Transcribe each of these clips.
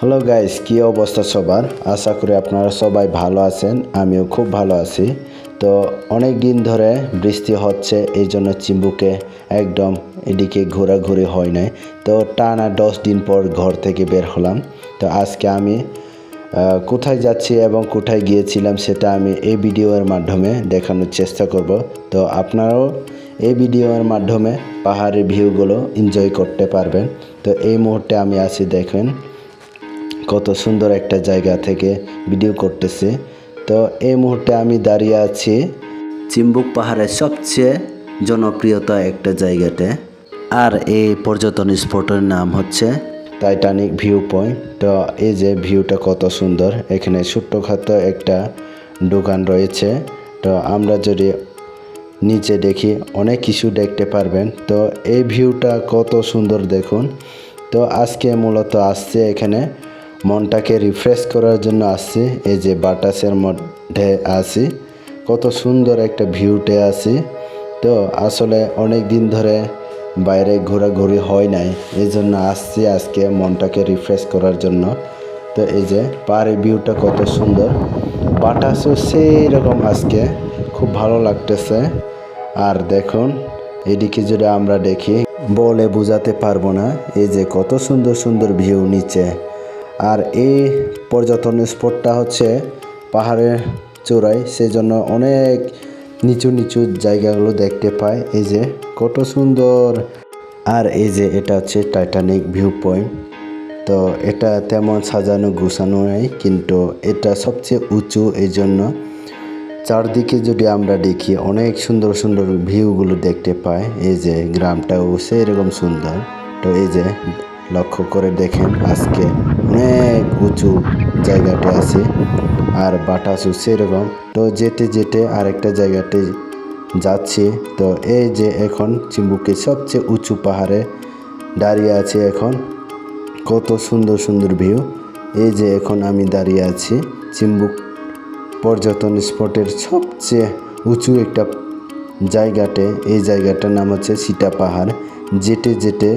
Hello guys কি অবস্থা সবার? আশা করি আপনারা সবাই ভালো আছেন, আমিও খুব ভালো আছি। তো অনেক দিন ধরে বৃষ্টি হচ্ছে, এই জন্য চিম্বুকে একদম এদিকে ঘোরাঘুরি হয় নাই। তো টানা দশ দিন পর ঘর থেকে বের হলাম। তো আজকে আমি কোথায় যাচ্ছি এবং কোথায় গিয়েছিলাম সেটা আমি এই ভিডিওর মাধ্যমে দেখানোর চেষ্টা করব। তো আপনারাও এই ভিডিওর মাধ্যমে পাহাড়ের ভিউগুলো এনজয় করতে পারবেন। তো এই মুহূর্তে আমি আছি, দেখেন কত সুন্দর একটা জায়গা থেকে ভিডিও করতেছি। তো এই মুহূর্তে আমি দাঁড়িয়ে আছি চিম্বুক পাহাড়ের সবচেয়ে জনপ্রিয়তা একটা জায়গাতে। আর এই পর্যটন স্পটের নাম হচ্ছে টাইটানিক ভিউ পয়েন্ট তো এই যে ভিউটা কত সুন্দর, এখানে ছোট্টখাটো একটা দোকান রয়েছে। তো আমরা যদি নিচে দেখি, অনেক কিছু দেখতে পারবেন। তো এই ভিউটা কত সুন্দর দেখুন। তো আজকে মূলত আসছে এখানে মনটাকে রিফ্রেশ করার জন্য আসছি এই যে বাতাসের মধ্যে আসি। কত সুন্দর একটা ভিউতে আসি। তো আসলে অনেক দিন ধরে বাইরে ঘোরাঘুরি হয় নাই। এই জন্য আসছি আজকে মনটাকে রিফ্রেশ করার জন্য। তো এই যে পাহাড়ের ভিউটা কত সুন্দর। বাতাসও সেই রকম আজকে। খুব ভালো লাগতেছে। আর দেখুন, এদিকে যদি আমরা দেখি, বলে বোঝাতে পারব না। এই যে কত সুন্দর সুন্দর ভিউ নিচে। আর এই পর্যটন স্পটটা হচ্ছে পাহাড়ের চূড়ায়, সেজন্য অনেক নিচু নিচু জায়গাগুলো দেখতে পায়। এই যে কত সুন্দর। আর এই যে এটা হচ্ছে টাইটানিক ভিউ পয়েন্ট তো এটা তেমন সাজানো গুছানো নেই, কিন্তু এটা সবচেয়ে উঁচু এই জন্য। চারদিকে যদি আমরা দেখি, অনেক সুন্দর সুন্দর ভিউগুলো দেখতে পাই এই যে গ্রামটাও সেরকম সুন্দর। তো এই যে লক্ষ্য করে দেখেন আজকে অনেক উঁচু জায়গাতে আছে আর বাতাসও সেরকম। তো যেতে যেতে আরেকটা জায়গাতে যাচ্ছি। তো এই যে এখন চিম্বুকে সবচেয়ে উঁচু পাহাড়ে দাঁড়িয়ে আছে এখন। কত সুন্দর সুন্দর ভিউ এই যে এখন আমি দাঁড়িয়ে আছি চিম্বুক পর্যটন স্পটের সবচেয়ে উঁচু একটা জায়গাতে। এই জায়গাটার নাম হচ্ছে সীতা পাহাড়। যেতে যেতে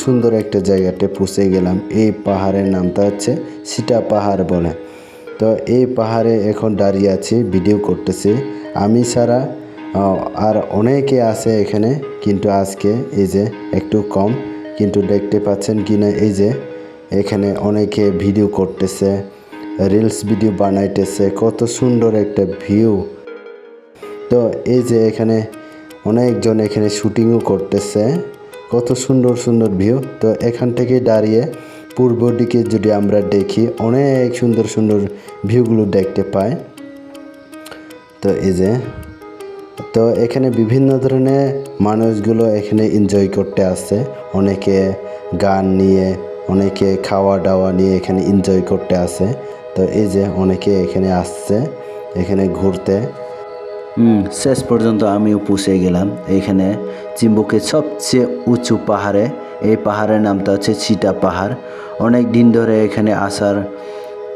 সুন্দর একটা জায়গাতে পৌঁছে গেলাম। এই পাহাড়ের নামটা হচ্ছে সীতা পাহাড় বলে। তো এই পাহাড়ে এখন দাঁড়িয়ে আছি, ভিডিও করতেছি। আমি ছাড়া আর অনেকে আছে এখানে, কিন্তু আজকে এই যে একটু কম, কিন্তু দেখতে পাচ্ছেন কি না এই যে এখানে অনেকে ভিডিও করতেছে, রিলস ভিডিও বানাইতেছে, কত সুন্দর একটা ভিউ। তো এই যে এখানে অনেকজন এখানে শুটিংও করতেছে। কত সুন্দর সুন্দর ভিউ। তো এখান থেকে দাঁড়িয়ে পূর্ব দিকে যদি আমরা দেখি, অনেক সুন্দর সুন্দর ভিউগুলো দেখতে পাই। তো এই যে, তো এখানে বিভিন্ন ধরনের মানুষগুলো এখানে এনজয় করতে আসে। অনেকে গান নিয়ে, অনেকে খাওয়া দাওয়া নিয়ে এখানে এনজয় করতে আসে। তো এই যে অনেকে এখানে আসছে, এখানে ঘুরতে। শেষ পর্যন্ত আমিও পৌঁছে গেলাম। এখানে চিম্বুকের সবচেয়ে উঁচু পাহাড়ে, এই পাহাড়ের নামটা হচ্ছে চিটা পাহাড়। অনেক দিন ধরে এখানে আসার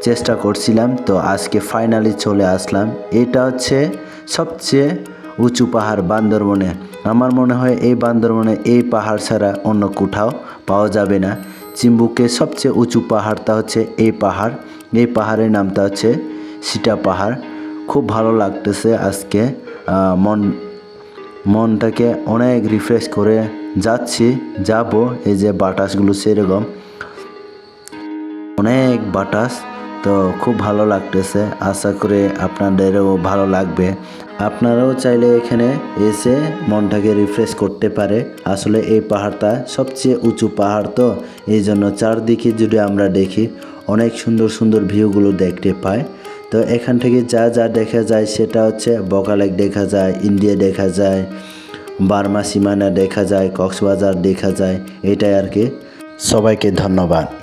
চেষ্টা করছিলাম, তো আজকে ফাইনালি চলে আসলাম। এটা হচ্ছে সবচেয়ে উঁচু পাহাড় বান্দরবনে। আমার মনে হয় এই বান্দরবনে এই পাহাড় ছাড়া অন্য কোথাও পাওয়া যাবে না। চিম্বুকের সবচেয়ে উঁচু পাহাড়টা হচ্ছে এই পাহাড়। এই পাহাড়ের নামটা হচ্ছে সিটা পাহাড়। খুব ভালো লাগতেছে আজকে। মন, মনটাকে অনেক রিফ্রেশ করে যাচ্ছি, যাব, এই যে বাতাসগুলো সেরকম। অনেক বাতাস, তো খুব ভালো লাগতেছে, আশা করে আপনাদেরও ভালো লাগবে। আপনারাও চাইলে এখানে এসে মনটাকে রিফ্রেশ করতে পারে। আসলে এই পাহাড়টা সবচেয়ে উঁচু পাহাড় তো, এই জন্য চারদিকে যদি আমরা দেখি, অনেক সুন্দর সুন্দর ভিউগুলো দেখতে পাই তো এখান থেকে যা যা দেখা যায় সেটা হচ্ছে বকালেক দেখা যায়, ইন্ডিয়া দেখা যায়, বার্মা, সীমানা দেখা যায়, কক্সবাজার দেখা যায়, এটাই আর কি। সবাইকে ধন্যবাদ।